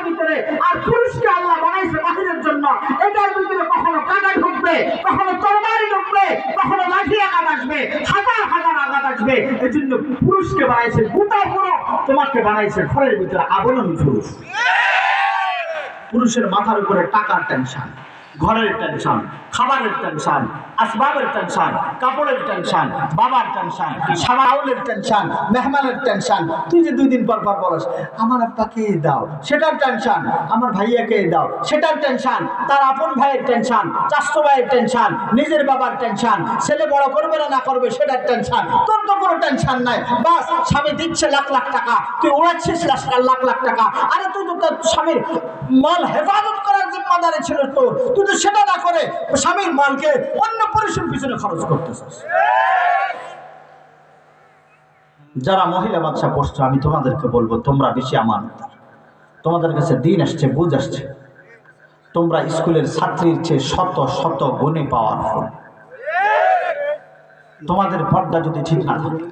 এটার ভিতরে আর পুরুষকে আল্লাহ বানাইছে বাহিরের জন্য। এটার ভিতরে কখনো কাদা ঢুকবে, কখনো তরবারি ঢুকবে, কখনো লাঠি আঘাত আসবে, হাজার হাজার আঘাত আসবে। এই জন্য পুরুষকে বানাইছে, গোটা পুরো তোমাকে বানাইছে ঘরের ভিতরে আবরণ পুরুষ। পুরুষের মাথার উপরে টাকার টেনশন ঘরের টেনশন খাবারের টেনশন আসবাবের টেনশন কাপড়ের টেনশন বাবার টেনশন সামাউলের টেনশন মেহমানের টেনশন তুই যে দুই দিন পর পর বলস, আমার আব্বাকে দাও, সেটার টেনশন আমার ভাইয়াকে দাও, সেটার টেনশন তার আপন ভাইয়ের টেনশন চাষতো ভাইয়ের টেনশন নিজের বাবার টেনশন ছেলে বড় করবে না না করবে সেটার টেনশন তোর তো কোনো টেনশন নাই, বাস, স্বামী দিচ্ছে লাখ লাখ টাকা, তুই উড়াচ্ছিস লাখ লাখ টাকা, আরে তুই তো তোর স্বামীর মাল হেফাজত ছিল তোর তুই তো সেটা না করে স্বামীর মালকে অন্য পুরুষের পিছনে খরচ করতেছিস। যারা মহিলা বাচ্চা পড়ছো, আমি তোমাদেরকে বলব, তোমরা বেশি আমানতার তোমাদের কাছে দিন আসছে, বুঝ আসছে। তোমরা স্কুলের ছাত্রীর চেয়ে শত শত গুণে পাওয়ারফুল তোমাদের পর্দা যদি ঠিক না থাকে,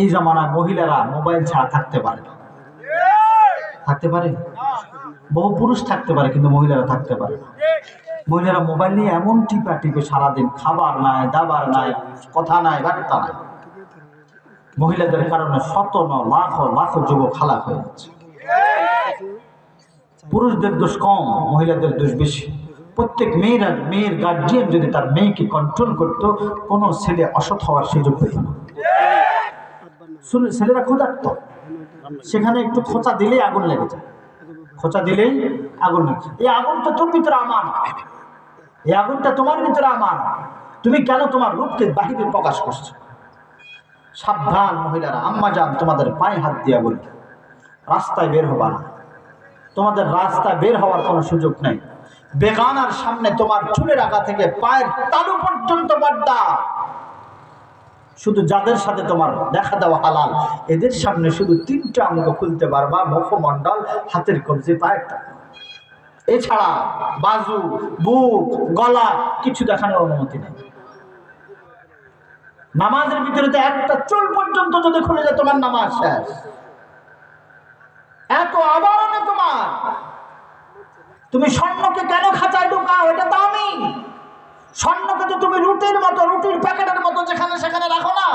এই জামানায় মহিলারা মোবাইল ছাড়া থাকতে পারে থাকতে পারে? বহু পুরুষ থাকতে পারে, কিন্তু মহিলারা থাকতে পারে না। মহিলারা মোবাইল নিয়ে এমন টিপা টিপে সারাদিন খাবার নাই, দাবার নাই, কথা নাই, বার্তা নাই। মহিলাদের কারণে শত লাখ লাখ যুবক হালাক হয়ে যাচ্ছে। পুরুষদের দোষ কম, মহিলাদের দোষ বেশি। প্রত্যেক মেয়েরা, মেয়ের গার্জিয়ান যদি তার মেয়েকে কন্ট্রোল করত, কোনো ছেলে অসৎ হওয়ার সুযোগ পেত না। ছেলেরা ক্ষুধার্ত। সেখানে একটু খোঁচা দিলেই আগুন লেগে যায়। খোঁচা দিলেই আগুন এই আগুনটা তোর ভিতরে আমার। এই আগুনটা তোমার ভিতরে আমার। তুমি কেন তোমার রূপকে বাহিরে প্রকাশ করছ? সাবধান মহিলারা, আম্মা যান, তোমাদের পায়ে হাত দিয়া বলি। রাস্তায় বের হবা না। তোমাদের রাস্তায় বের হওয়ার কোনো সুযোগ নেই। বেগানার সামনে তোমার চুলের আগা থেকে পায়ের তালু পর্যন্ত বাড্ডা শুধু যাদের সাথে তোমার দেখা দেওয়া হালাল, এদের সামনে শুধু তিনটা অঙ্গ খুলতে পারবা, মুখমণ্ডল, হাতের কবজি পায়ের টাকা এছাড়া বাজু, বুক, গলা, কিছু দেখানোর অনুমতি নেই। নামাজের ভিতরে তো একটা চুল পর্যন্ত যদি খুলে যায়, তোমার নামাজ শেষ। এত আবরণে তোমার। তুমি স্বর্ণকে কেন খাঁচায় ঢুকাও, এটা দামি স্বর্ণকে তো তুমি রুটির মতো, রুটির প্যাকেটের মতো যেখানে সেখানে রাখো না।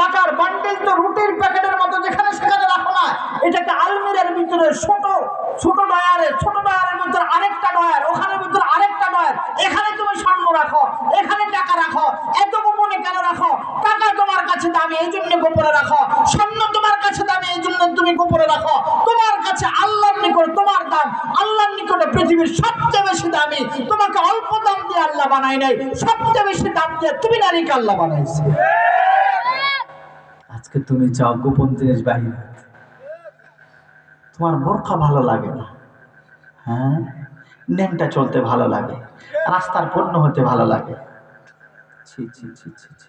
টাকার বান্ডেল তো রুটির প্যাকেটের মতো যেখানে সেখানে রাখো না। এটাকে আলমিরার ভিতরে ছোট ছোট ডয়ারে, ছোট ডয়ারের ভিতরে আরেকটা ডয়ার, ওখানের ভিতরে আরেকটা ডয়ার। এখানে তুমি স্বর্ণ রাখো, এখানে টাকা রাখো, এত গোপনে কেন রাখো? টাকা তোমার কাছে দামি, এই জন্য গোপনে রাখো। স্বর্ণ তোমার কাছে দামি, এই জন্য তুমি গোপনে রাখো। তোমার কাছে আল্লাহর তোমার আল্লাহর নিকটে পৃথিবীর সবচেয়ে বেশি দামি তোমাকে অল্প দাম দিয়ে আল্লাহ বানাই নাই সবচেয়ে বেশি দাম দিয়ে তুমি নারীকে আল্লাহ বানাইছে। আজকে তুমি যাও গোপন জিনিস বাহির তোমার বোরখা ভালো লাগে না। হ্যাঁ? নেনটা চলতে ভালো লাগে রাস্তার পণ্য হতে ভালো লাগে। ছি ছি ছি ছি ছি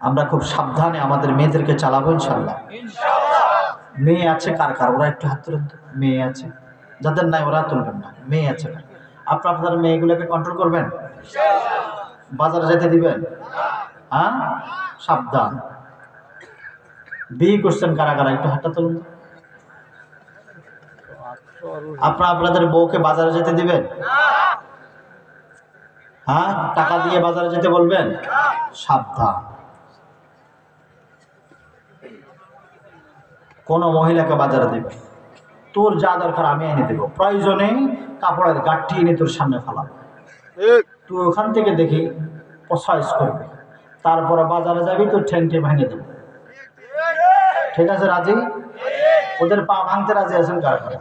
আমরা খুব সাবধানে আমাদের মেয়েদেরকে চালাবো ইনশাল্লাহ মেয়ে আছে কার কার? ওরা একটু হাত তুলেন মেয়ে আছে। যাদের নাই, ওরা তুলবেন না। মেয়ে আছে কার? আপনার আপনার মেয়েগুলোকে কন্ট্রোল করবেন? বাজারে যেতে দিবেন? হ্যাঁ? সাবধান। বিয়ে করছেন কারা কারা? একটু হাতটা তুলুন। আপনারা আপনাদের বউকে বাজারে যেতে দিবেন? হ্যাঁ? টাকা দিয়ে বাজারে যেতে বলবেন? সাবধান। কোনো মহিলাকে বাজারে দেবে। তোর যা দরকার আমি এনে দেবো। প্রয়োজনে কাপড়ের গাঠটি এনে তোর সামনে ফেলাবো। তুই ওখান থেকে দেখি প্রসাইজ করবি। তারপরে বাজারে যাবি তোর ঠ্যাংটে ভেঙে দেবো। ঠিক আছে রাজি? ওদের পা ভাঙতে রাজি আছেন কার কারা?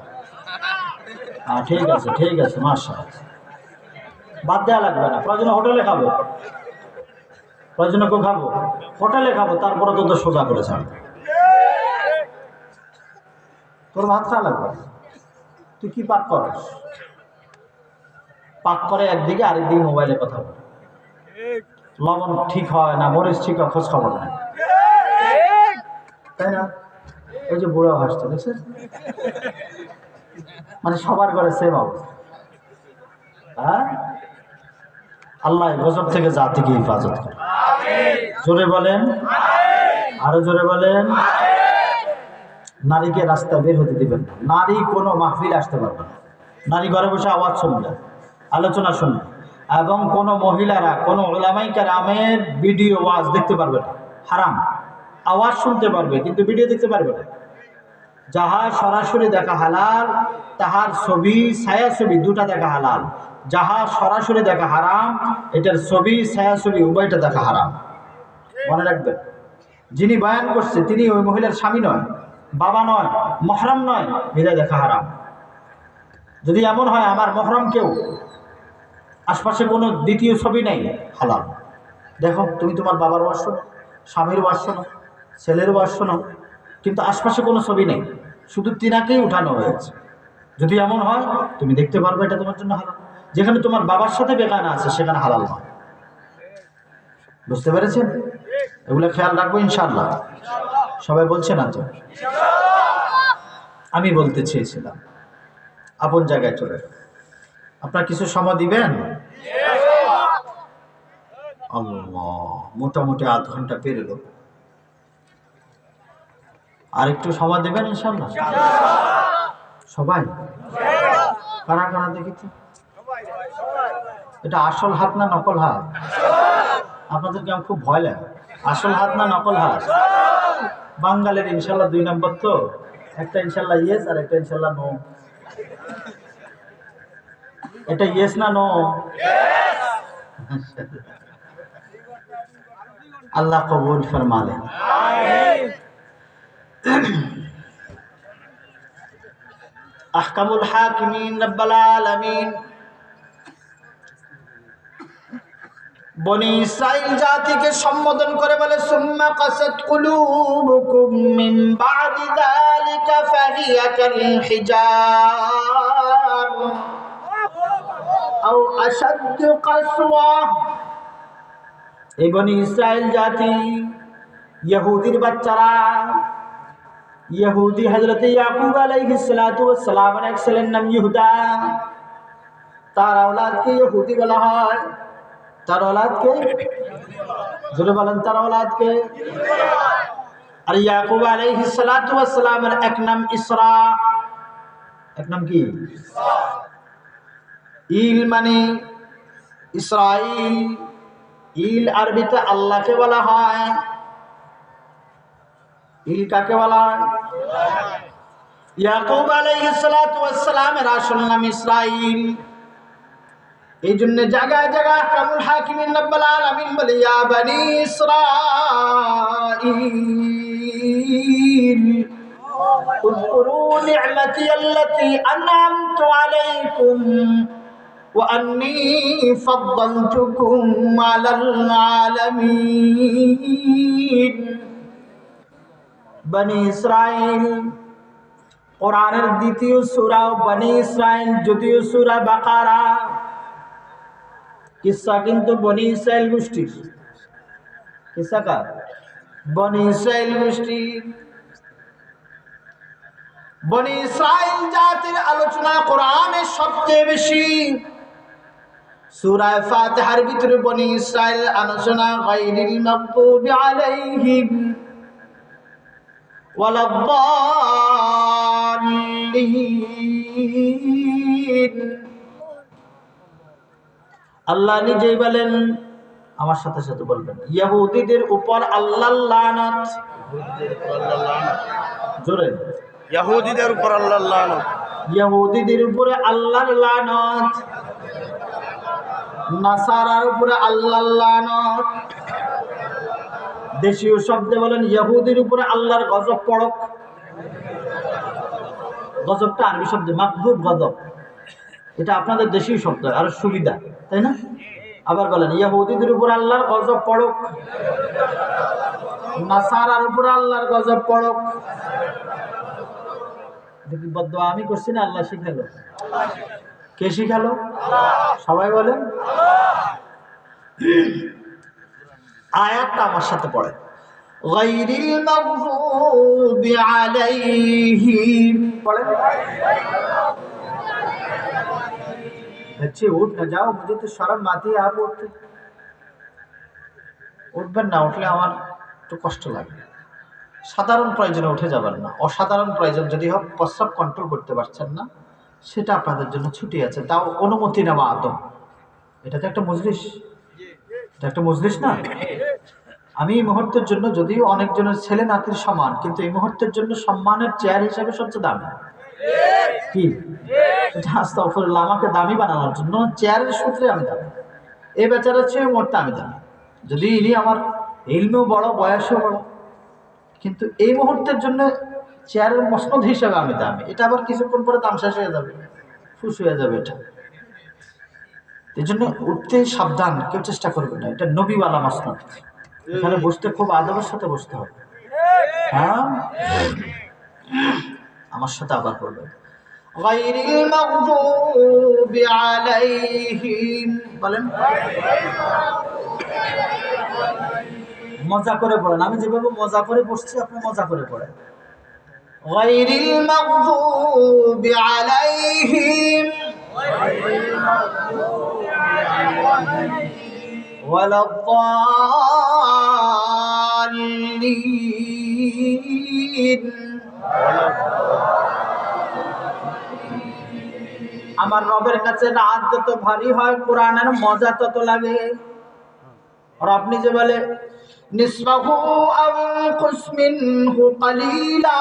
হ্যাঁ ঠিক আছে ঠিক আছে মাসা বাদ দেওয়া লাগবে না। প্রয়োজনে হোটেলে খাব। প্রয়োজনে কেউ খাব। হোটেলে খাব তারপরে তো তো সোজা করে ছাড়বো। তোর ভাত খাওয়া লাগবে? তুই কি পাক করস? পাক করে একদিকে আরেকদিকে মোবাইলে কথা বলে। লবণ ঠিক হয় না, মরিচ ঠিক হয়, খোঁজ খবর নাই তাই না? ওই যে বুড়ো হাসছে দেখছেন মানে সবার ঘরে সেম অবস্থা। হ্যাঁ? আল্লাহ গজব থেকে জাতিকে হেফাজত করে। জোরে বলেন? আরও জোরে বলেন? নারীকে রাস্তায় বের হতে দিবেন না। নারী কোনো মাহফিলে আসতে পারবে না। নারী ঘরে বসে আওয়াজ শুনবে, আলোচনা শুনবে। এবং কোনো মহিলারা, কোনো ওলামাইকার আমের ভিডিও ওয়াজ দেখতে পারবে না। হারাম। আওয়াজ শুনতে পারবে, কিন্তু ভিডিও দেখতে পারবে না। যাহা সরাসরি দেখা হালাল, তাহার ছবি, ছায়া ছবি দুটা দেখা হালাল। যাহা সরাসরি দেখা হারাম, এটার ছবি, ছায়া ছবি, উভয়টা দেখা হারাম। মনে রাখবেন, যিনি বয়ান করছে, তিনি ওই মহিলার স্বামী নয়। বাবা নয়, মহরম নয়, বিদায় দেখা হারাম। যদি এমন হয়, আমার মহরম কেউ? আশপাশে কোনো দ্বিতীয় ছবি নেই? হালাল। দেখো, তুমি তোমার বাবার ওয়াজ শোনো স্বামীর ওয়াজ শোনো ছেলের ওয়াজ শোনো কিন্তু আশপাশে কোনো ছবি নেই। শুধু তিনাকেই উঠানো হয়েছে। যদি এমন হয়, তুমি দেখতে পারবে এটা তোমার জন্য হালাল। যেখানে তোমার বাবার সাথে বেগানা আছে, সেখানে হালাল নয়। বুঝতে পেরেছেন? এগুলো খেয়াল রাখব ইনশাল্লাহ সবাই বলছে না তো আমি বলতে চেয়েছিলাম, আপন জায়গায় চলে আপনার কিছু সময় দিবেন? মোটামুটি আধ ঘণ্টা পেরোলো আর একটু সময় দেবেন ইনশাল্লাহ সবাই? কারা কারা দেখি তো এটা আসল হাত না নকল হাত? আপনাদেরকে আমার খুব ভয় লাগে। আসল হাত না নকল হাত? বাঙ্গালের ইনশাল্লাহ দুই নম্বর তো। একটা ইনশাল্লাহ ইয়েস আর একটা ইনশাল্লাহ নো এটা ইয়েস না নো আল্লাহ কবুল ফরমালে। আহকামুল হাকিমিন রব্বাল আলামিন। বনি ইসরাইল জাতিকে সম্বোধন করে বলে, সুম্মা কাসাত কুলুবুকুম মিন বাদি যালিকা ফাহিয়া কাল হিজার আও আশাদ্দ কাসওয়া। এই বনি ইসরাইল জাতি, ইহুদির বাচ্চারা, ইহুদি হজরত ইয়াকুব আলাইহিস সালাতু ওয়াস সালামের এক ছেলের নাম ইহুদা। তার আওলাদকে ইহুদি বলা হয়। তার ওলাদকে জোরে বলেন তার ওলাদকে আর ইয়াকুব আলাইহিস সালাতু ওয়াস সালামের এক নাম ইসরা। এক নাম কি? ইল মানে ইসরাইল ইল আরবিতে আল্লাহকে বলা হয়। ইল কাকে বলা হয়? ইয়াকুব আলাইহিস সালাতু ওয়াস সালামের আসল নাম ইসরাইল এই জন্য জায়গায় জায়গায় কামুল হাকিমিন রব্বাল আলামিন বলে ইয়া বানি ইসরাঈল اذكروا نعمتي التي أنعمت عليكم وأني فضلتكم على العالمين বনি ইসরাইল কোরআনের দ্বিতীয় সূরা বনি ইসরাইল যদিও সূরা বাকারা কিসা কিন্তু বনি ইসরায়েল গোষ্ঠীর। কিসা কার? বনি ইসরায়েল গোষ্ঠীর। বনি ইসরায়েল জাতির আলোচনা কোরআনে সবচেয়ে বেশি। সূরায় ফাতিহার ভিতরে বনি ইসরায়েল আলোচনা গায়রিল মাগদুবি আলাইহিম ওয়ালাদ আল্লাহ নিজেই বলেন আমার সাথে সাথে বলবেন। ইয়াহুদিদের উপর আল্লাহ লানাত। জোরে। ইহুদিদের উপর আল্লাহ লানত। ইয়াহুদিদের উপরে আল্লাহর লানত। নাসারার উপরে আল্লাহর লানত। দেশীয় শব্দে বলেন ইয়াহুদির উপরে আল্লাহর গজব পড়ক। গজবটা আরবি শব্দ মাকদুব গজব। এটা আপনাদের দেশীয় শব্দ আরো সুবিধা তাই না আবার বলেন ইয়াহুদিদের উপর আল্লাহর গজব পড়ক নাসারার উপর আল্লাহর গজব পড়ক দেখি বদ্ধ আমি করছি না আল্লাহ শিখালো কে শিখালো সবাই বলেন আয়াতটা আমার সাথে পড়ে غير المغضوب عليهم পড়েন बच्चे उठ ना जाओ मुझे तो शर्म आती है आप उठते উঠবেন না উঠলে আমার একটু কষ্ট লাগে সাধারণ প্রয়োজনে উঠে যাবেন না অসাধারণ প্রয়োজন যদি হোক প্রস্রাব কন্ট্রোল করতে পারছেন না সেটা আপনাদের জন্য ছুটি আছে তাও অনুমতি নেওয়া আদম এটা তো একটা মজলিস এটা একটা মজলিস না আমি এই মুহূর্তের জন্য যদিও অনেকজনের ছেলে নাতির সমান কিন্তু এই মুহূর্তের জন্য সম্মানের চেয়ার হিসাবে সবচেয়ে দামি কি আমাকে দামি বানানোর জন্য চেয়ারের সূত্রে আমি দামি এই বেচারার চেয়ে মোটটা আমি দামি যদি ইনি আমার ইলমেও বড় বয়সও বড়, কিন্তু এই মুহূর্তের জন্য চেয়ারের মসনদ হিসাবে আমি দামি। এটা আবার কিছুক্ষণ পরে দাম শেষ হয়ে যাবে, ফুস হয়ে যাবে এটা। এই জন্য উঠতে সাবধান, কেউ চেষ্টা করবে না। এটা নবীওয়ালা মসনদ। এখানে বসতে খুব আদবের সাথে বসতে হবে। হ্যাঁ? আমার সাথে আবার বলবে। غير المغضوب عليهم বলেন মজা করে পড়েন আমি যেভাবে মজা করে বসছি আপনি মজা করে পড়েন غير المغضوب عليهم ولا الضالين আমার রবের কাছে রাত যত ভারী হয় কোরআনের মজা তত লাগে রব নিজে বলে নিসবাহু আও কুস মিনহু কালিলা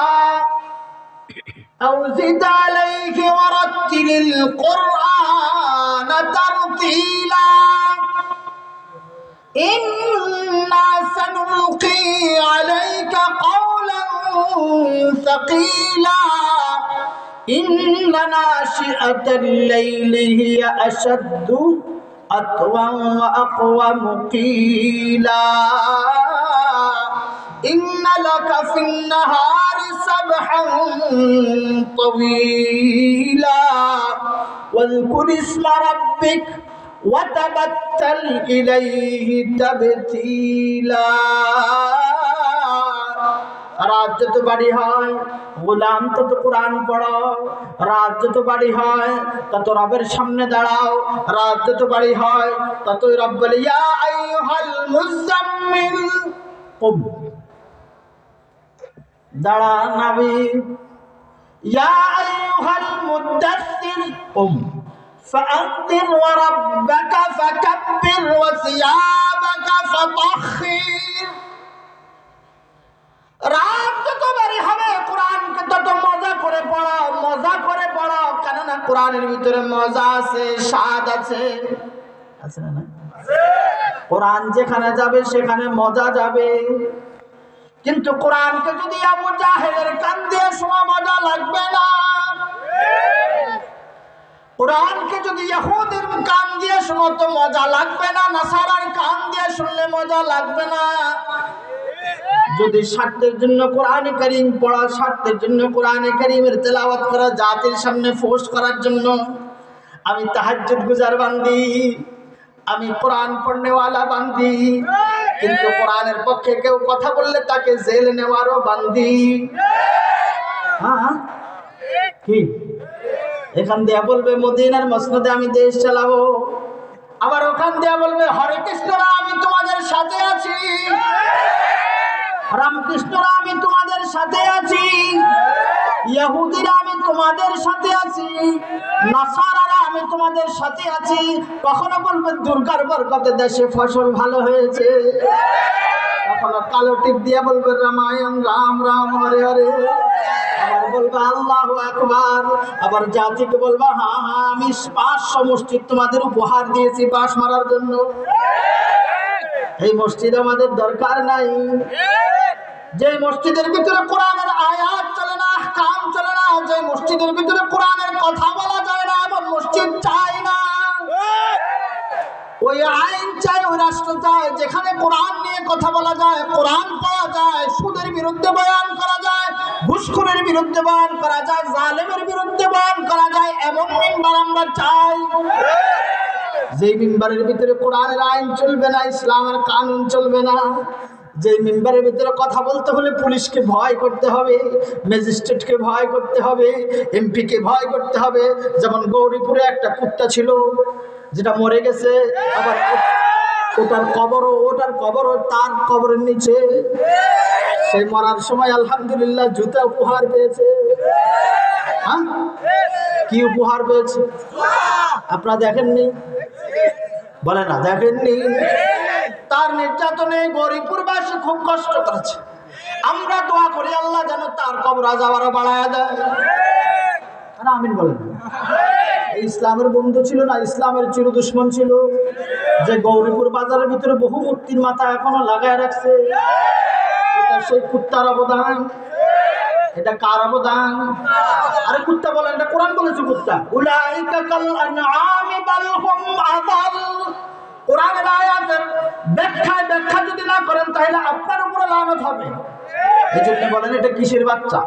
أو زد عليه ورتل القرآن ترتيلا إنا سنلقي عليك قولا ثقيلا إن ناشئة الليل هي أشد أطوى وأقوم قيلا إن لك في النهار سبحا طويلا واذكر اسم ربك وتبتل إليه تبتيلا রাত যত বাড়ি হয় গোলাম তত কোরআন পড়ো রাত যত বাড়ি হয় তত রবের সামনে দাঁড়াও রাত যত বাড়ি হয় ততই রব বলে ইয়া আইয়ুহাল মুজাম্মিল কুম দাঁড়া নাবি ইয়া আইয়ুহাল মুদাসসির কুম فأنذر وربك فكبر وثيابك فطهر রাত যত বাড়ি হবে, কোরআনকে তত মজা করে পড়ো, মজা করে পড়ো। কেননা কোরআনের ভিতরে মজা আছে, স্বাদ আছে। আছে না না? কোরআন যেখানে যাবে, সেখানে মজা যাবে। কিন্তু কোরআনকে যদি আবু জাহেলের কান দিয়ে শোনা মজা লাগবে না। কোরআনকে যদি ইহুদের কান দিয়ে শোনো তো মজা লাগবে না, নাসারার কান দিয়ে শুনলে মজা লাগবে না। যদি স্বার্থের জন্য কোরআনে করিম পড়া স্বার্থের জন্য কোরআনে করিমের তেলাওয়াত করা, জাতির সামনে ফোর্স করার জন্য আমি তাহাজ্জুদ গুজার বান্দি, আমি কোরআন পড়নেওয়ালা বান্দি। কিন্তু কোরআনের পক্ষে কেউ কথা বললে তাকে জেল নেওয়ারও বান্দি। হ্যাঁ? কি? এখান দিয়ে বলবে, মদিনার মসনদে আমি দেশ চালাবো। আবার ওখান দিয়ে বলবে, হরে কৃষ্ণরা, আমি তোমাদের সাথে আছি। রামকৃষ্ণরা, আমি তোমাদের সাথে আছি। ইহুদিরা আমি তোমাদের সাথে আছি। নাসারারা, আমি তোমাদের সাথে আছি। কখনো বলবে, দুর্গার বরকতে দেশে ফসল ভালো হয়েছে। কখনো কালো টিপ দিয়ে বলবে, রামায়ণ, রাম রাম, হরে হরে। আবার বলবে, আল্লাহ আকবার। আবার জাতিকে বলবে হ্যাঁ হ্যাঁ আমি পাঁচশো মসজিদ তোমাদের উপহার দিয়েছি বাস মারার জন্য। এই মসজিদ আমাদের দরকার নাই। যে মসজিদের ভিতরে কোরআনের আয়াত চলে না, কাম চলে না, যে মসজিদের ভিতরে কোরআনের কথা বলা যায় না, এমন মসজিদ চাই না। ওই আইন চাই, ওই রাষ্ট্র চাই, যেখানে কোরআন নিয়ে কথা বলা যায়, কোরআন পড়া যায়, সুদের বিরুদ্ধে বয়ান করা যায়, ঘুষখোরের বিরুদ্ধে বয়ান করা যায়, জালেমের বিরুদ্ধে বয়ান করা যায়, এমন মিম্বার আমরা চাই। যে মেম্বারের ভিতরে কোরআনের আইন চলবে না, ইসলামের কানুন চলবে না যে মেম্বারের ভিতরে কথা বলতে হলে পুলিশকে ভয় করতে হবে, ম্যাজিস্ট্রেটকে ভয় করতে হবে, এমপিকে ভয় করতে হবে। যেমন গৌরীপুরে একটা কুত্তা ছিল, যেটা মরে গেছে, আবার ওটার কবরও ওটার কবরও তার কবরের নিচে। সেই মরার সময় আলহামদুলিল্লাহ জুতা উপহার পেয়েছে। হ্যাঁ? কি উপহার পেয়েছে? আপনারা দেখেননি? বলে না, দেখেননি? তার নির্যাতনে গরিপুরবাসী খুব কষ্ট করেছে। আমরা দোয়া করি আল্লাহ যেন তার কবর যাওয়ারও বাড়ায় দেয়। আরে আমিন বলেন। ইসলামের বন্ধু ছিল না, ইসলামের চির দুশ্মন ছিল। যে গৌরীপুর বাজারের ভিতরে বহু মূর্তির মাথা এখনও লাগায় রাখছে। সেই কুত্তার অবদান। এটা কার অবদান? আরে কুত্তা বলেন, এটা কোরআন বলেছে কুত্তা। উলাইকা কাল আনআমি বাল আদাল। কোরআনের আয়াতের ব্যাখ্যায় ব্যাখ্যা যদি না করেন, তাহলে আপনার উপরে লানত হবে। এই জন্য বলেন, এটা কিসের বাচ্চা?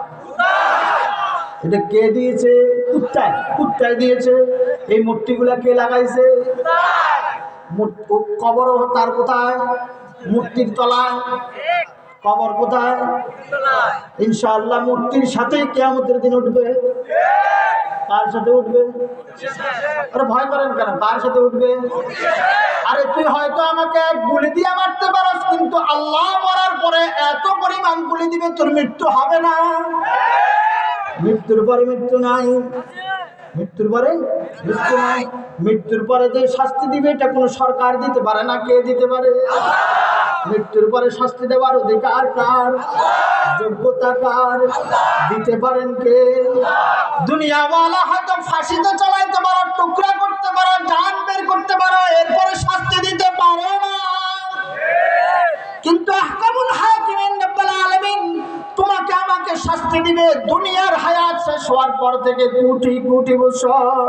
এটা কে দিয়েছে? কুত্তায়। কুত্তায় দিয়েছে। এই মূর্তিগুলা কে লাগাইছে? কবরও তার কোথায়? মূর্তির তলায়। কবর কোথায়? ইনশাআল্লাহ মূর্তির সাথে কেয়ামতের দিন উঠবে। কার সাথে উঠবে? আরে ভয় করেন কেন? কার সাথে উঠবে? আরে তুই হয়তো আমাকে গুলি দিয়ে মারতে পারস, কিন্তু আল্লাহ মরার পরে এত পরিমাণ গুলি দিবে তোর মৃত্যু হবে না। মৃত্যুর পরে মৃত্যু নাই। মৃত্যুর পরে মৃত্যু নাই। মৃত্যুর পরে যে শাস্তি দিবে, এটা কোনো সরকার দিতে পারে না, কে দিতে পারে? মৃত্যুর পরে শাস্তি দেওয়ার অধিকার কার? যোগ্যতা কার? দিতে পারেন কে? দুনিয়াওয়ালা হয়তো ফাঁসিতে চালাইতে পারো, টুকরা করতে পারো, জান বের করতে পারো, এরপরে শাস্তি দিতে পারো না। কিন্তু আহকামুল হাকিমিন রব্বুল আলামিন তোমাকে আমাকে শাস্তি দিবে, দুনিয়ার হায়াত শেষ হওয়ার পর থেকে কোটি কোটি বছর।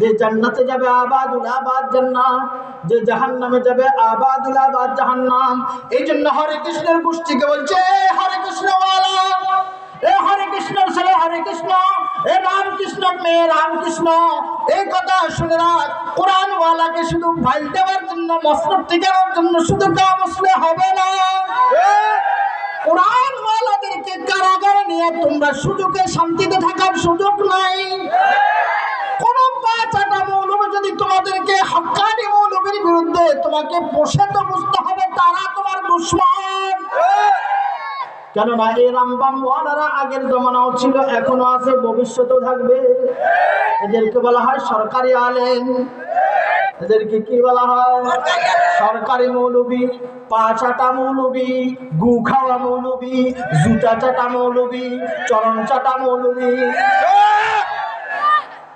যে জান্নাতে যাবে আবাদুল আবাদ জান্নাত, যে জাহান্নামে যাবে আবাদুল আবাদ জাহান্নাম। এই জন্য হরে কৃষ্ণের গোষ্ঠীকে বলছে হরে কৃষ্ণ এ হরে কৃষ্ণর ছেলে হরে কৃষ্ণ, এ রামকৃষ্ণর মেয়ে রামকৃষ্ণ, এই কথা শুনে রাখ। কোরআন ওয়ালাকে শুধু ভাই দেওয়ার জন্য মসনদ টিকানোর জন্য শুধু কা মুসলে হবে না। কোরআন ওয়ালাদেরকে কারাগারে নিয়ে তোমরা সুযোগে শান্তিতে থাকার সুযোগ নাই। কোন পাঁচাটা মৌলবী যদি তোমাদেরকে হকানি মৌলবীর বিরুদ্ধে তোমাকে বসে তো বুঝতে হবে, তারা তোমার দুশ্মন। কেননা এই রামবাম ওয়ালারা আগের জমানাও ছিল, এখনও আছে, ভবিষ্যতেও থাকবে। এদেরকে বলা হয় সরকারি আলেম। এদেরকে কি বলা হয়? সরকারি মৌলবী পাঁচাটা মৌলবী, গু খাওয়া মৌলবী, জুতা চাটা মৌলবী, চরণ চাটা মৌলবি।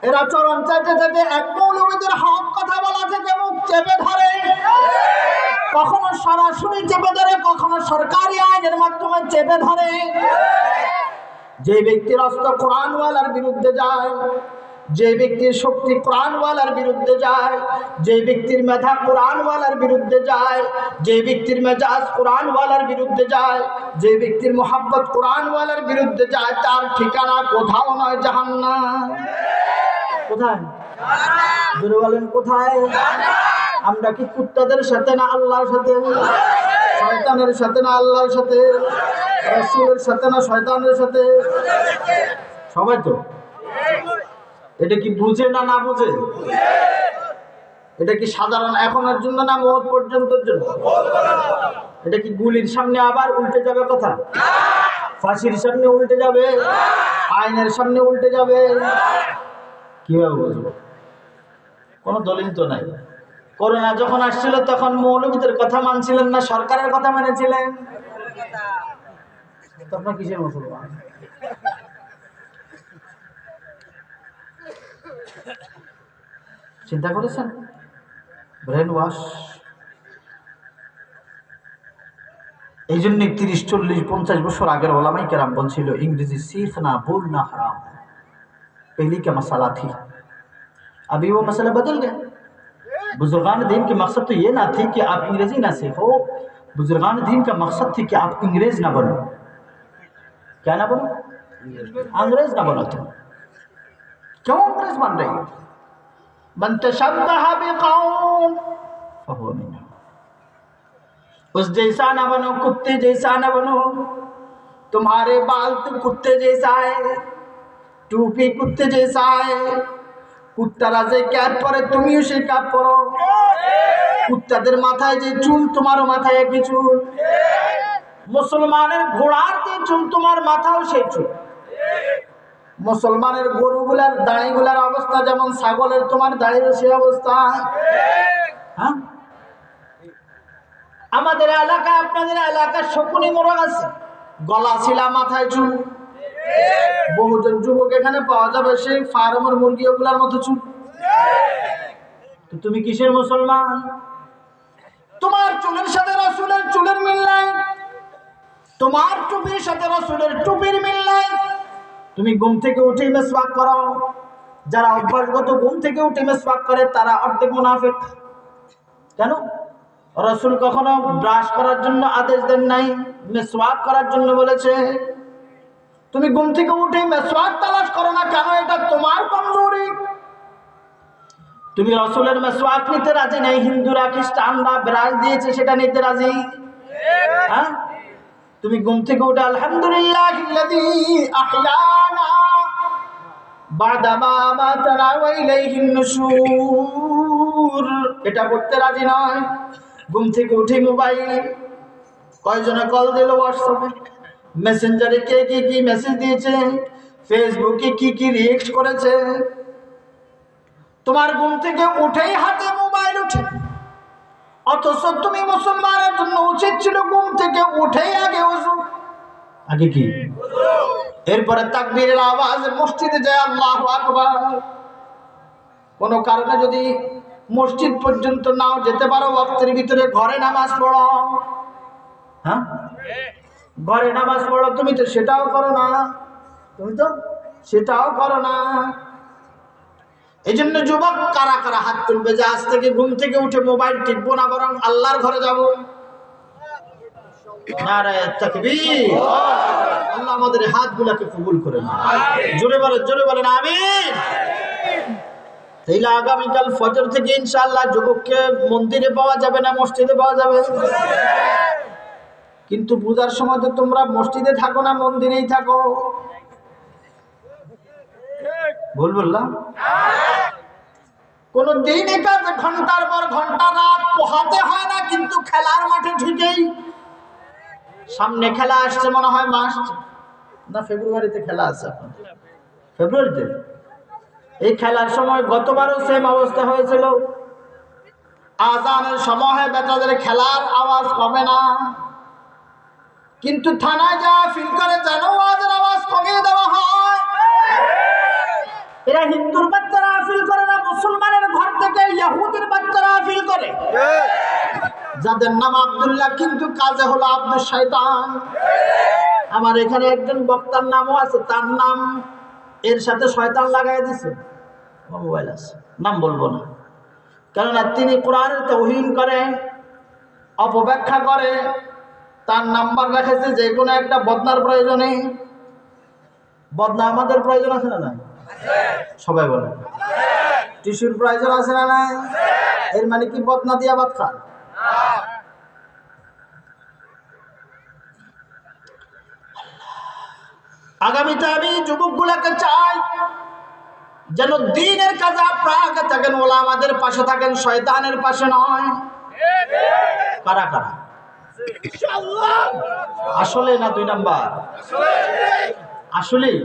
এরা চরণ চাইতে চাইতে এক মৌলবীদের হক কথা বলা থেকে মুখ চেপে ধরে। কখনো সরাসরি চেপে ধরে, কখনো সরকারি আইনের মাধ্যমে চেপে ধরে। যে ব্যক্তির অস্ত্র কোরআনওয়ালার বিরুদ্ধে যায় যে ব্যক্তির শক্তি কোরআনওয়ালার বিরুদ্ধে যায়, যে ব্যক্তির মেধা কোরআনওয়ালার বিরুদ্ধে যায়, যে ব্যক্তির মেজাজ কোরআনওয়ালার বিরুদ্ধে যায়, যে ব্যক্তির মোহাব্বত কোরআনওয়ালার বিরুদ্ধে যায়, তার ঠিকানা কোথাও নয় জাহান্নাম। কোথায়? জোরে বলেন, কোথায়? আমরা কি কুত্তাদের সাথে না আল্লাহর সাথে? শয়তানের সাথে না আল্লাহর সাথে? রসুলের সাথে না শয়তানের সাথে? সবাই তো? এটা কি বুঝে না না বুঝে? এটা কি সাধারণ এখনের জন্য না মহৎ পর্যন্তর জন্য? এটা কি গুলির সামনে আবার উল্টে যাবে কথা? ফাঁসির সামনে উল্টে যাবে? আইনের সামনে উল্টে যাবে? কীভাবে বুঝব? কোনো দলিল তো নাই। করোনা যখন আসছিল, তখন মৌলবীদের কথা মানছিলেন না, সরকারের কথা মেনেছিলেন। তো আপনার কিসের মুসলমান? চিন্তা করেছেন ব্রেন ওয়াশ এই জন্য তিরিশ চল্লিশ পঞ্চাশ বছর আগের ওলামাই কেরাম বলছিল ইংরেজি সিফ না ভুল না হারাম पहली क्या मसाला थी अभी वो मसाला बदल गया बुजुर्गान दीन की मकसद तो ये ना थी कि आप अंग्रेजी ना सीखो बुजुर्गान दीन का मकसद थी कि आप अंग्रेज ना बनो क्या ना बनो अंग्रेज ना बनो तुम क्यों अंग्रेज बन रही हो मन तशब्बह बिकौम फहुवा मिन्हुम। उस जैसा ना बनो कुत्ते जैसा ना बनो तुम्हारे बाल तो कुत्ते जैसा है टूपी कुत्ते जैसा है কুত্তারা যে ক্যাপ পরে তুমিও সেই ক্যাপ পরো কুত্তাদের মাথায় যে চুল তোমারও মাথায় একই চুল মুসলমানের ঘোড়ার যে চুল তোমার মাথাও সেই চুল মুসলমানের গরুগুলার দাড়িগুলার অবস্থা যেমন ছাগলের, তোমার দাড়ির সেই অবস্থা। হ্যাঁ? আমাদের এলাকা আপনাদের এলাকার শকুনি মোরগ আছে। গলা ছিলা, মাথায় চুল। বহুজন যুবক এখানে পাওয়া যাবে সেই ফার্মের মুরগি ওগুলার মতো চুল। তুমি কিসের মুসলমান? তোমার চুলের সাথে রসুলের চুলের মিল নাই। তোমার টুপির সাথে রসুলের টুপির মিল নাই। তুমি ঘুম থেকে উঠে মেসওয়াক করো। যারা অভ্যাসগত ঘুম থেকে উঠে মেসওয়াক করে, তারা অর্ধেক মুনাফিক। কেন? রসুল কখনো ব্রাশ করার জন্য আদেশ দেন নাই, মেসওয়াক করার জন্য বলেছে। তুমি ঘুম থেকে উঠে মেসওয়াক তালাশ করো না কেন? এটা তোমার কমজোরি। তুমি রসুলের মেসওয়াক নিতে রাজি নেই, হিন্দুরা, খ্রিস্টানরা ব্রাশ দিয়েছে, সেটা নিতে রাজি? হ্যাঁ? তুমি ঘুম থেকে উঠে আলহামদুলিল্লাহ এটা পড়তে রাজি নয়। ঘুম থেকে উঠে মোবাইল, কয়জনে কল দিল হোয়াটসঅ্যাপে, মেসেঞ্জারে কে কি কি মেসেজ দিয়েছে, ফেসবুকে কি কি রিয়েক্ট করেছে। তোমার ঘুম থেকে উঠেই হাতে মোবাইল উঠে। অথচ তুমি মুসলমানের জন্য উচিত ছিল ঘুম থেকে উঠেই আগে ওযু আগে কি? এরপরে তাকবীরের আওয়াজ, মসজিদে যায় আল্লাহু আকবার। কোনো কারণে যদি মসজিদ পর্যন্ত নাও যেতে পারো ওয়াক্তের ভিতরে ঘরে নামাজ পড়ো। হ্যাঁ? ঘরে নামাজ পড়ো, তুমি তো সেটাও করো না। তুমি তো সেটাও করো না। এই জন্য যুবক, কারা কারা হাত তুলবে? যে আজ থেকে, ঘুম থেকে উঠে মোবাইল টিপবো না বরং আল্লাহর ঘরে যাব। আল্লাহ আমাদের করে জোরে জোরে তাইলে আগামীকাল ফজর থেকে ইনশাআল্লাহ যুবককে মন্দিরে পাওয়া যাবে না, মসজিদে পাওয়া যাবে? কিন্তু পূজার সময় তো তোমরা মসজিদে থাকো না, মন্দিরেই থাকো। ভুল বললাম? কোন দিন এটা যে ঘণ্টার পর ঘণ্টা রাত পোহাতে হয় না, কিন্তু খেলার মাঠে ঠিকই সামনে খেলা আসছে মনে হয় মাস না, ফেব্রুয়ারিতে খেলা আছে ফেব্রুয়ারিতে? এই খেলার সময় গতবারও সেম অবস্থা হয়েছিল। আজানের সময় বেটাদের খেলার আওয়াজ কমে না। কিন্তু থানায় যা ফিল করে, যেন আওয়াজের আওয়াজ কমিয়ে দেওয়া হয়। এরা হিন্দুর বাচ্চারা ফিল করে না, মুসলমানের ঘর থেকে ইয়াহুদের বাচ্চারা ফিল করে। যাদের নাম আবদুল্লাহ, কিন্তু কাজে হলো আব্দুল শয়তান। আমার এখানে একজন বক্তার নামও আছে, তার নাম এর সাথে শয়তান লাগাই দিছে। মোবাইল আছে, নাম বলব না। কেননা তিনি কোরআনের তৌহিন করে, অপব্যাখ্যা করে, তার নাম্বার রেখেছে যে কোনো একটা বদনার প্রয়োজনে। বদনা আমাদের প্রয়োজন আছে না সবাই বলে। টিস্যুর প্রয়োজন আছে না না এর মানে কি বদনা দিয়া ভাত খান? আগামীতে আমি যুবকগুলাকে চাই যেন দিনের কাজে আপনারা থাকেন, ওলা আমাদের পাশে থাকেন, শয়তানের পাশে নয়। কারা কারা? আসলে না দুই নাম্বার? আসলেই।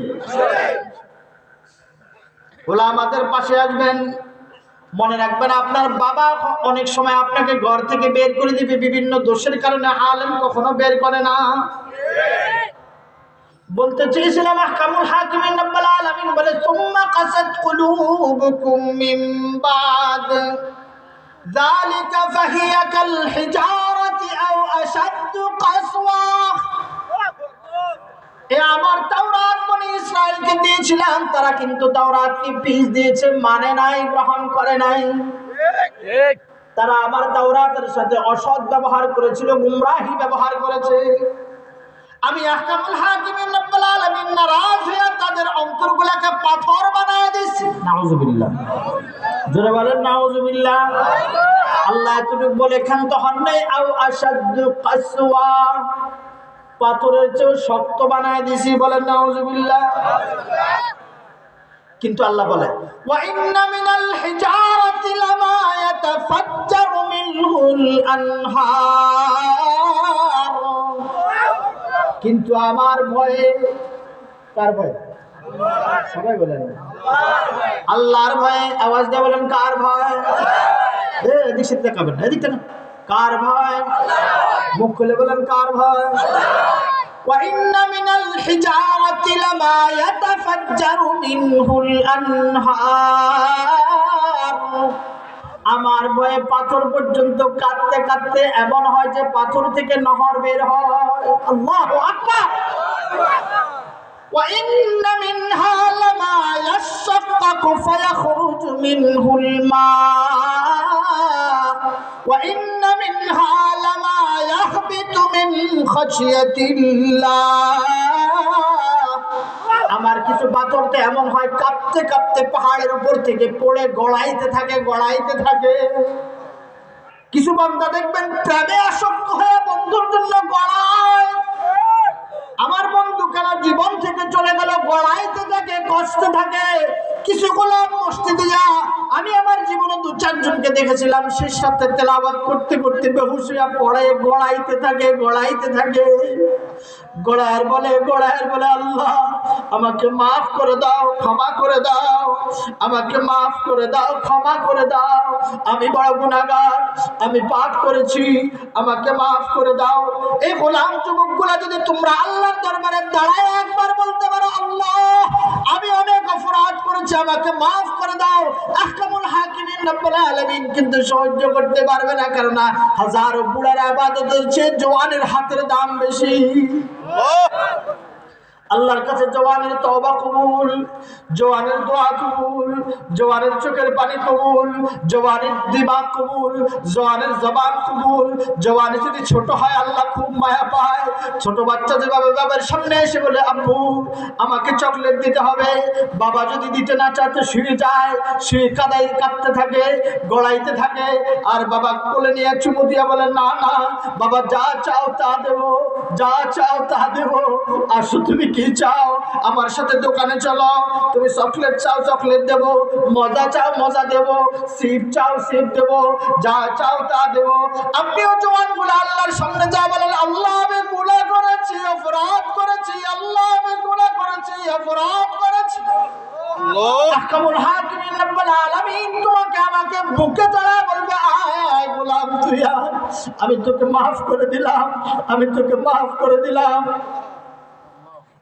ওলা আমাদের পাশে আসবেন। মনে রাখবেন আপনার বাবা অনেক সময় আপনাকে ঘর থেকে বের করে দিবে, বিভিন্ন দোষের কারণে আলেম কখনো বের করে না। বলতে চেয়েছিলাম, আহকামুল হাকিমিন রাব্বুল আলামিন বলে, সুম্মা কাসাত কুলুবুকুম মিন বাদ। যালিকা ফাহিয়া কাল হিজারাতি আও আশাদ্দু কাসওয়া। এ আমার তাওরাত বনি ইসরায়েলকে দিয়েছিলাম তারা কিন্তু তাওরাতকে পিস দিয়েছে মানে নাই গ্রহণ করে নাই। তারা আমার তাওরাতের সাথে অসৎ ব্যবহার করেছিল গুমরাহি ব্যবহার করেছে। আমি আহকামুল হাকিমিন রব্বুল আলামিন নারাজ হয়ে তাদের অন্তরগুলোকে পাথর বানায় দিয়েছি। নাউজুবিল্লাহ। জোরে বলেন নাউজুবিল্লাহ। আল্লাহ এতটুকু বলে ক্ষান্ত হন নাই আও আসাদ্দু কাসওয়া। পাথরের চেয়েও শক্ত বানায় দিছি, বলেন নাউজুবিল্লাহ। কিন্তু আল্লাহ বলে মিনাল কিন্তু আমার ভয়ে, কার ভয়? সবাই বলেন। আল্লাহর ভয়ে, আওয়াজ দিয়ে বলেন, কার ভয়? এদিক সেদিকে তাকাবেন এদিকটা না কার ভয় মুখ খুলে বলেন কার ভয় وإن من الحجارة لما يتفجر منه الأنهار আমার বয়ে পাথর পর্যন্ত কাঁদতে কাঁদতে এমন হয় যে পাথর থেকে নহর বের হয় আল্লাহু আকবার وإن منها لما يشقق فيخرج منه الماء وإن منها لما يهبط من خشية الله আমার কিছু পাথর তো এমন হয় কাঁপতে কাঁপতে পাহাড়ের উপর থেকে পড়ে গড়াইতে থাকে গড়াইতে থাকে কিছু বান্দা দেখবেন প্রেমে আসক্ত হয়ে বন্ধুর জন্য গড়ায় কষ্ট থাকে কিছু গোলাম মসজিদে যা আমি আমার জীবনে দু চারজনকে দেখেছিলাম সে সাথে তেলাবাদ করতে করতে বেহুসিয়া পড়ে গড়াইতে থাকে গড়াইতে থাকে। গড়ায়ের বলে গড়ায়ের বলে, আল্লাহ আমাকে মাফ করে দাও, ক্ষমা করে দাও। আমাকে মাফ করে দাও, ক্ষমা করে দাও। আমি বড় গুণাগার আমি পাপ করেছি, আমাকে মাফ করে দাও। এই গোলাম যুবকগুলা যদি তোমরা আল্লাহর দরবারে দাঁড়ায় একবার বলতে পারো, আল্লাহ, আমি অনেক অপরাধ করেছি, আমাকে মাফ করে দাও। আহকামুল হাকিমিন রব্বুল আলামিন কিন্তু সহ্য করতে পারবে না কারণ হাজারো বুড়ার আবাদতের চেয়ে জওয়ানের হাতের দাম বেশি। আল্লাহর কাছে জওয়ানের তওবা কবুল, জওয়ানের দোয়া কবুল, জওয়ানের চোখের পানি কবুল, জওয়ানের দিমাগ কবুল, জওয়ানের জবান কবুল, জওয়ানি যদি ছোট হয় আল্লাহ খুব মায়া পায়। ছোট বাচ্চা যেভাবে বাবার সামনে এসে বলে আব্বু আমাকে চকলেট দিতে হবে। বাবা যদি দিতে না চায় তো শুয়ে যায় শুয়ে কাদাই কাঁদতে থাকে গড়াইতে থাকে। আর বাবা কোলে নিয়ে চুমু দিয়ে বলে, না না, বাবা যা চাও তা দেবো, যা চাও তা দেবো। আসো তুমি কি চাও? আমার সাথে দোকানে চলো। তুমি চকলেট চাও চকলেট দেবো। মজা চাও মজা দেবো। সিপ চাও সিপ দেবো। যা চাও তা দেবো। আপনিও জোয়ানগুলো আল্লাহর সামনে যা বলেন আল্লাহ আমি গুণা করেছি অপরাধ করেছি আল্লাহ আমি গুণা করেছি অপরাধ করেছি। আহকামুল হাকিমিন রব্বুল আলামিন তোমাকে আমাকে বুকে চড়া বলবে আয় গোলাম তুই আয়। আমি তোকে মাফ করে দিলাম আমি তোকে মাফ করে দিলাম।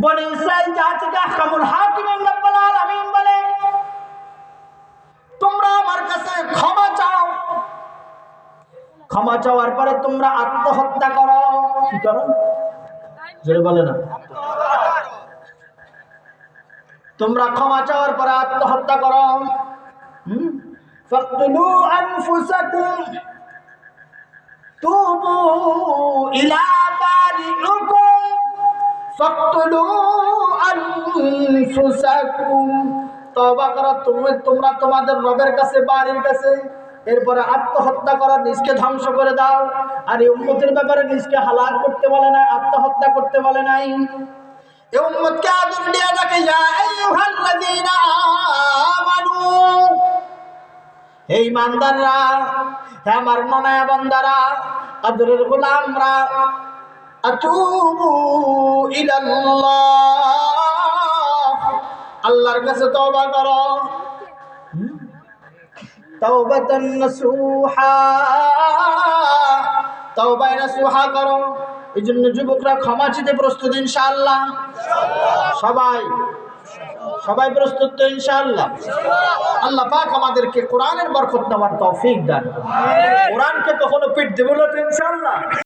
বনে ইসরায়েল আহকামুল হাকিমিন রব্বুল আলামিন বলে, তোমরা আমার কাছে ক্ষমা চাও। ক্ষমা চাওয়ার পরে তোমরা আত্মহত্যা করো। কি করো? জোরে বলে না। তোমরা ক্ষমা চাওয়ার পরে আত্মহত্যা করো? ফাকতুলু আনফুসাকুম। তুবু ইলা বারিউকুম তোমরা তোমাদের রবের কাছে, বাড়ির কাছে, এরপরে আত্মহত্যা করা, নিজকে ধ্বংস করে দাও। আর এই উম্মতের ব্যাপারে নিজকে হালাক করতে বলে নাই, আত্মহত্যা করতে বলে নাই। এই হে আমার ননায়া বান্দারা আদরের গোলামরা আল্লাহর কাছে তওবা করো। তাওবাতান নাসুহা। তাওবায় নাসুহা করো। এই জন্য যুবকরা ক্ষমা চিতে প্রস্তুত ইনশাআল্লাহ। সবাই সবাই প্রস্তুত তো ইনশাআল্লাহ। আল্লাহ পাক আমাদেরকে কোরআনের বরকত নেওয়ার তৌফিক দান কোরআনকে কখনো পিট দেবো না তো ইনশাআল্লাহ।